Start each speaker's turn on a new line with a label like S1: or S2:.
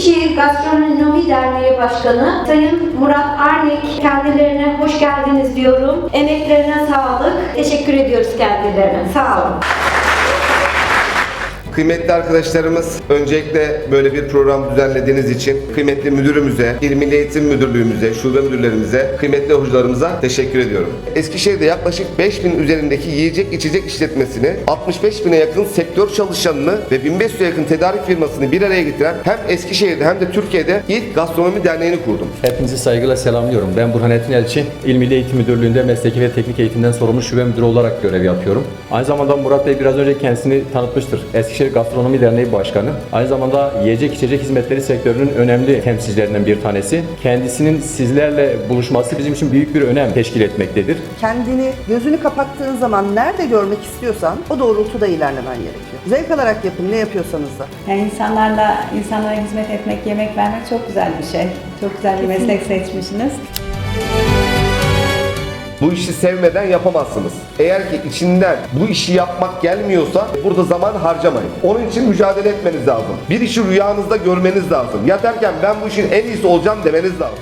S1: Eskişehir Gastronomi Derneği Başkanı Sayın Murat Arnik kendilerine hoş geldiniz diyorum. Emeklerine sağlık. Teşekkür ediyoruz kendilerine. Sağ olun.
S2: Kıymetli arkadaşlarımız, öncelikle böyle bir program düzenlediğiniz için kıymetli müdürümüze, İl Milli Eğitim Müdürlüğümüze, şube müdürlerimize, kıymetli hocalarımıza teşekkür ediyorum. Eskişehir'de yaklaşık 5000 üzerindeki yiyecek içecek işletmesini, 65 bine yakın sektör çalışanını ve 1500'e yakın tedarik firmasını bir araya getiren hem Eskişehir'de hem de Türkiye'de ilk gastronomi derneğini kurdum.
S3: Hepinizi saygıyla selamlıyorum. Ben Burhanettin Elçi. İl Milli Eğitim Müdürlüğü'nde mesleki ve teknik eğitimden sorumlu şube müdürü olarak görev yapıyorum. Aynı zamanda Murat Bey biraz önce kendisini tanıtmıştır. Eskişehir Gastronomi Derneği Başkanı. Aynı zamanda yiyecek içecek hizmetleri sektörünün önemli temsilcilerinden bir tanesi. Kendisinin sizlerle buluşması bizim için büyük bir önem teşkil etmektedir.
S4: Kendini gözünü kapattığın zaman nerede görmek istiyorsan o doğrultuda ilerlemen gerekiyor. Zevk alarak yapın ne yapıyorsanız da.
S5: Yani insanlarla, insanlara hizmet etmek, yemek vermek çok güzel bir şey. Çok güzel bir meslek seçmişsiniz.
S2: Bu işi sevmeden yapamazsınız. Eğer ki içinden bu işi yapmak gelmiyorsa burada zaman harcamayın. Onun için mücadele etmeniz lazım. Bir işi rüyanızda görmeniz lazım. Yatarken ben bu işin en iyisi olacağım demeniz lazım.